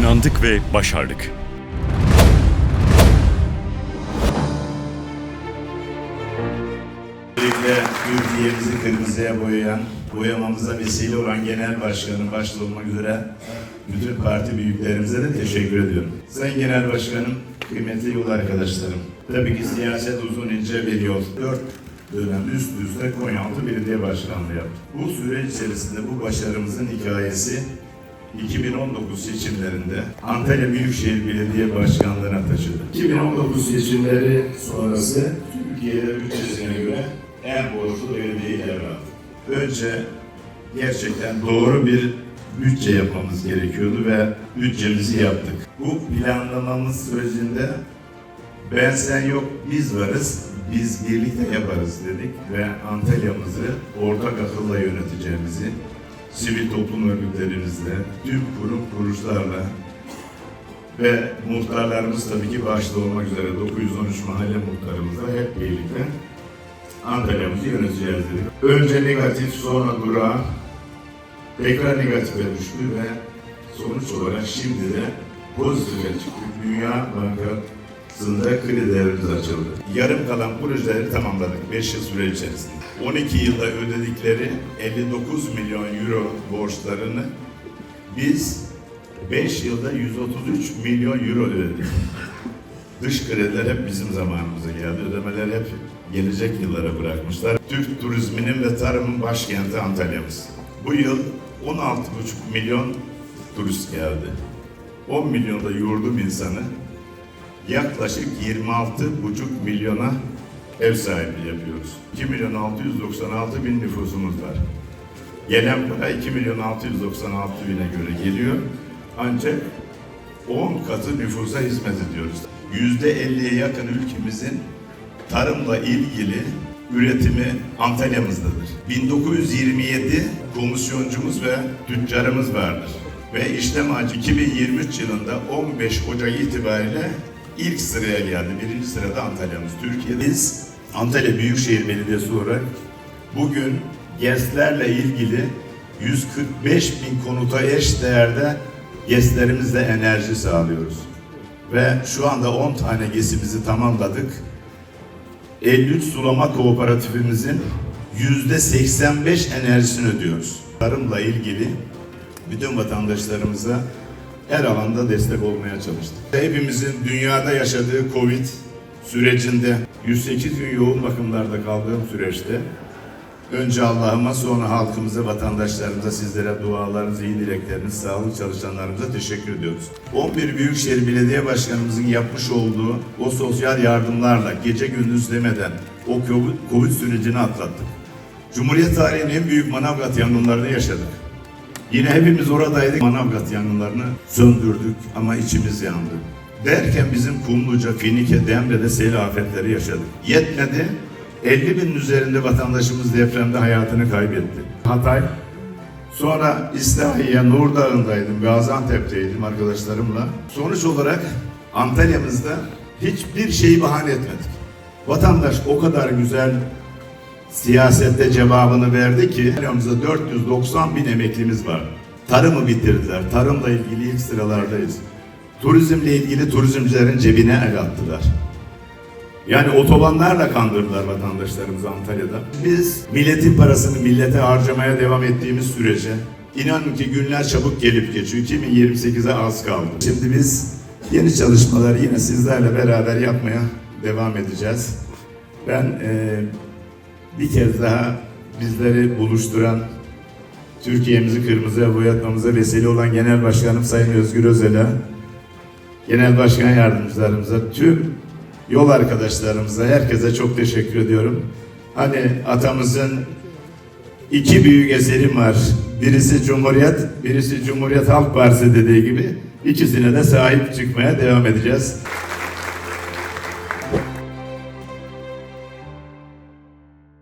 İnandık ve başardık. Öncelikle Türkiye'mizi kırmızıya boyayan, boyamamıza vesile olan genel başkanım başta olmak üzere bütün parti büyüklerimize de teşekkür ediyorum. Sayın Genel Başkanım, kıymetli yol arkadaşlarım. Tabii ki siyaset uzun ince bir yol. Dört dönem üst üste Konyaaltı Belediye Başkanlığı yaptım. Bu süreç içerisinde bu başarımızın hikayesi 2019 seçimlerinde Antalya Büyükşehir Belediye Başkanlığı'na taşıdı. 2019 seçimleri sonrası Türkiye'de bütçesine göre en borçlu belediyeyi devraldı. Önce gerçekten doğru bir bütçe yapmamız gerekiyordu ve bütçemizi yaptık. Bu planlamamız sürecinde ben sen yok biz varız, biz birlikte yaparız dedik ve Antalya'mızı ortak akılla yöneteceğimizi, sivil toplum örgütlerimizle, tüm kurum kuruluşlarla ve muhtarlarımız tabii ki başta olmak üzere 913 mahalle muhtarımızla hep birlikte Antalya'mızı yöneteceğiz dedik. Önce negatif sonra durağan tekrar negatife düştü ve sonuç olarak şimdi de pozitife çıktık. Dünya Bankası'nda kredilerimiz açıldı. Yarım kalan projeleri tamamladık 5 yıl süre içerisinde. 12 yılda ödedikleri 59 milyon euro borçlarını biz 5 yılda 133 milyon euro ödedik. Dış krediler hep bizim zamanımıza geldi. Ödemeler hep gelecek yıllara bırakmışlar. Türk turizminin ve tarımın başkenti Antalya'mız. Bu yıl 16,5 milyon turist geldi. 10 milyonda yurdum insanı yaklaşık 26,5 milyona ev sahipliği yapıyoruz. 2 milyon 696 bin nüfusumuz var. Gelen para 2 milyon 696 bine göre geliyor. Ancak 10 katı nüfusa hizmet ediyoruz. %50'ye yakın ülkemizin tarımla ilgili üretimi Antalya'mızdadır. 1927 komisyoncumuz ve tüccarımız vardır. Ve işlem ağacı 2023 yılında 15 Ocak itibariyle ilk sıraya geldi. Birinci sırada Antalya'mız. Türkiye'de biz Antalya Büyükşehir Belediyesi olarak bugün GES'lerle ilgili 145 bin konuta eş değerde GES'lerimizle enerji sağlıyoruz. Ve şu anda 10 tane GES'imizi tamamladık. 53 sulama kooperatifimizin yüzde 85 enerjisini ödüyoruz. Tarımla ilgili bütün vatandaşlarımıza her alanda destek olmaya çalıştık. Hepimizin dünyada yaşadığı Covid sürecinde 108 gün yoğun bakımlarda kaldığım süreçte önce Allah'ıma sonra halkımıza, vatandaşlarımıza, sizlere dualarınızı, iyi dilekleriniz, sağlık çalışanlarımıza teşekkür ediyoruz. 11 Büyükşehir Belediye Başkanımızın yapmış olduğu o sosyal yardımlarla gece gündüz demeden o Covid, Covid sürecini atlattık. Cumhuriyet tarihinin en büyük Manavgat yangınlarını yaşadık. Yine hepimiz oradaydık. Manavgat yangınlarını söndürdük ama içimiz yandı. Derken bizim Kumluca, Finike, Demre'de sel afetleri yaşadık. Yetmedi. 50 binin üzerinde vatandaşımız depremde hayatını kaybetti. Hatay, sonra İslahiye, Nur Dağı'ndaydım, Gaziantep'teydim arkadaşlarımla. Sonuç olarak Antalya'mızda hiçbir şeyi bahane etmedik. Vatandaş o kadar güzel siyasette cevabını verdi ki Antalya'mızda 490 bin emeklimiz var. Tarımı bitirdiler. Tarımla ilgili ilk sıralardayız. Turizmle ilgili turizmcilerin cebine el attılar. Yani otobanlarla kandırdılar vatandaşlarımızı Antalya'da. Biz milletin parasını millete harcamaya devam ettiğimiz sürece inanın ki günler çabuk gelip geçiyor. 2028'e az kaldı. Şimdi biz yeni çalışmaları yine sizlerle beraber yapmaya devam edeceğiz. Ben eee bir kez daha bizleri buluşturan, Türkiye'mizi kırmızıya boyatmamıza vesile olan Genel Başkanım Sayın Özgür Özel'e, Genel Başkan Yardımcılarımıza, tüm yol arkadaşlarımıza, herkese çok teşekkür ediyorum. Hani atamızın iki büyük eserim var. Birisi Cumhuriyet, birisi Cumhuriyet Halk Partisi dediği gibi ikisine de sahip çıkmaya devam edeceğiz.